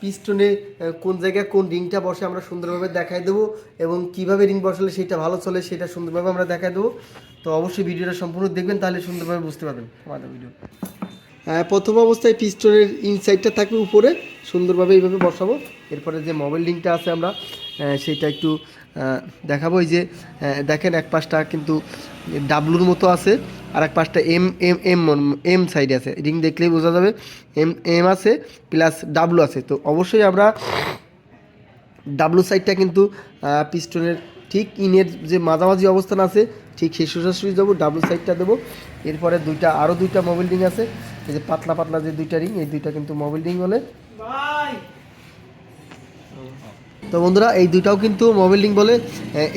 পিস্টনে কোন জায়গায় কোন রিংটা বসে আমরা সুন্দরভাবে দেখাই দেবো এবং কীভাবে রিং বসালে সেটা ভালো চলে সেটা সুন্দরভাবে আমরা দেখাই দেবো। তো অবশ্যই ভিডিওটা সম্পূর্ণ দেখবেন, তাহলে সুন্দরভাবে বুঝতে পারবেন আমাদের ভিডিও প্রথম অবস্থায় পিস্টনের ইনসাইডটা থাকবে উপরে, সুন্দরভাবে এইভাবে বসাবো। এরপরে যে মোবাইল লিঙ্কটা আছে আমরা সেটা একটু দেখাবো। এই যে দেখেন এক পাশটা কিন্তু ডাবলুর মতো আছে। আর এক পাশটা এম এম এম এম সাইডে আছে। রিং দেখলেই বোঝা যাবে এম এম আছে প্লাস ডাবলু আছে। তো অবশ্যই আমরা ডাবলু সাইডটা কিন্তু পিস্টনের ঠিক ইনের যে মাঝামাঝি অবস্থান আছে, ঠিক সেই সোজাসুজি যাব ডাবলু সাইডটা দেবো। এরপরে দুইটা আরও দুইটা মোবাইল রিং আছে। এই যে পাতলা পাতলা যে দুইটা রিং এই দুইটা কিন্তু মোবাইল রিং বলে তো বন্ধুরা এই দুটাও কিন্তু মোবাইল বলে।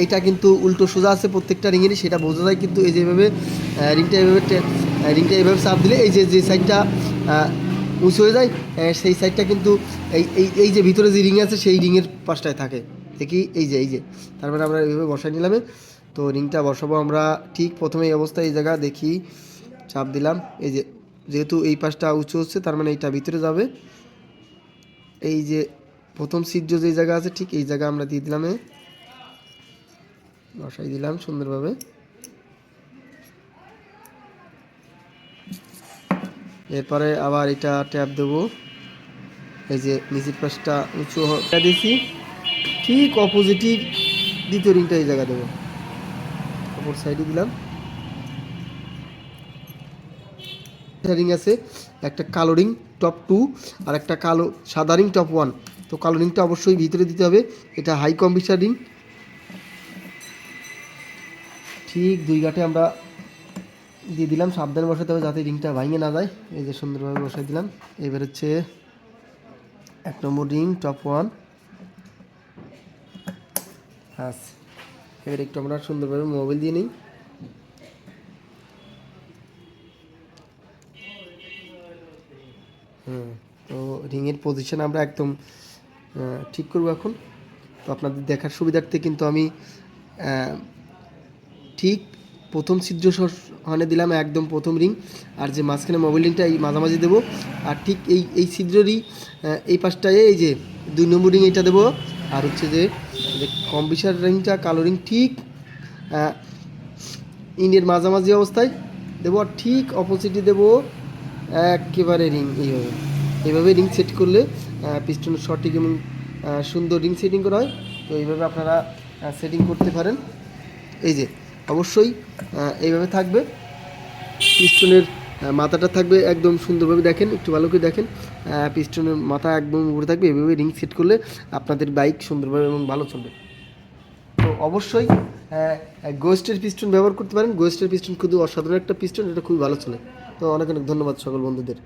এটা কিন্তু উল্টো সোজা আছে প্রত্যেকটা রিংয়েরই সেটা বোঝা যায় কিন্তু এই যেভাবে আহ, রিংটা আহ, রিংটা এইভাবে চাপ দিলে এই যে যে সাইডটা উঁচু হয়ে যায় সেই সাইডটা কিন্তু এই এই এই যে ভিতরে যে রিং আছে সেই রিংয়ের পাশটায় থাকে। দেখি এই যে এই যে। তারপরে আমরা এইভাবে বসাই নিলাম। তো রিংটা বসাবো আমরা ঠিক প্রথমে এই অবস্থায় এই জায়গা দেখি চাপ দিলাম। এই যে যেহেতু এই পাশটা উঁচু হচ্ছে তার মানে এইটা ভিতরে যাবে। এই যে প্রথম সিট যে জায়গা আছে, ঠিক এই জায়গা আমরা দিয়ে দিলাম। বসাই দিলাম সুন্দরভাবে। এরপরে আবার এটা ট্যাপ দেবো। এই যে নিচের পাশটা উঁচু দিয়েছি ঠিক অপোজিটই দ্বিতীয় রিংটা এই জায়গা দেবো। অপর সাইডে দিলাম। রিং আছে, একটা কালো রিং টপ টু আর একটা কালো সাদা রিং টপ ওয়ান তো কালো রিংটা অবশ্যই ভিতরে দিতে হবে। এটা হাই কম্পিউটার রিং। ঠিক দুই গাঁটে আমরা দিয়ে দিলাম। সাবধানে বসাতে হবে যাতে রিংটা ভাঙে না যায়। এই যে সুন্দরভাবে বসাই দিলাম। এবার হচ্ছে এক নম্বর রিং, টপ ওয়ান। হাস। এবার একটু আমরা সুন্দরভাবে মোবাইল দিয়ে নিই। হুম, তো রিংয়ের পজিশন আমরা একদম ঠিক করব এখন। তো আপনাদের দেখার সুবিধার্থে কিন্তু আমি ঠিক প্রথম ছিদ্র হনে দিলাম, একদম প্রথম রিং। আর যে মাঝখানে মোবাইল রিংটা এই মাঝামাঝি দেবো। আর ঠিক এই এই ছিদ্ররই এই পাশটায় এই যে দুই নম্বর রিং এটা দেবো। আর হচ্ছে যে কম্পিউটার রিংটা কালো রিং ঠিক ইনের মাঝামাঝি অবস্থায় দেবো। আর ঠিক অপোজিটে দেবো, একেবারে রিং এইভাবে। এইভাবে রিং সেট করলে পিস্টনের সঠিক এবং সুন্দর রিং সেটিং করা হয়। তো এইভাবে আপনারা সেটিং করতে পারেন। এই যে, অবশ্যই এইভাবে থাকবে। পিস্টনের মাথাটা থাকবে একদম সুন্দরভাবে দেখেন, একটু ভালো করে দেখেন। পিস্টনের মাথা একদম উপরে থাকবে। এভাবে রিং সেট করলে আপনাদের বাইক সুন্দরভাবে এবং ভালো চলবে। তো অবশ্যই গোয়েস্টের পিস্টন ব্যবহার করতে পারেন। গোয়েস্টের পিস্টন খুবই অসাধারণ একটা পিস্টন এটা খুবই ভালো চলে। তো অনেক অনেক ধন্যবাদ সকল বন্ধুদের।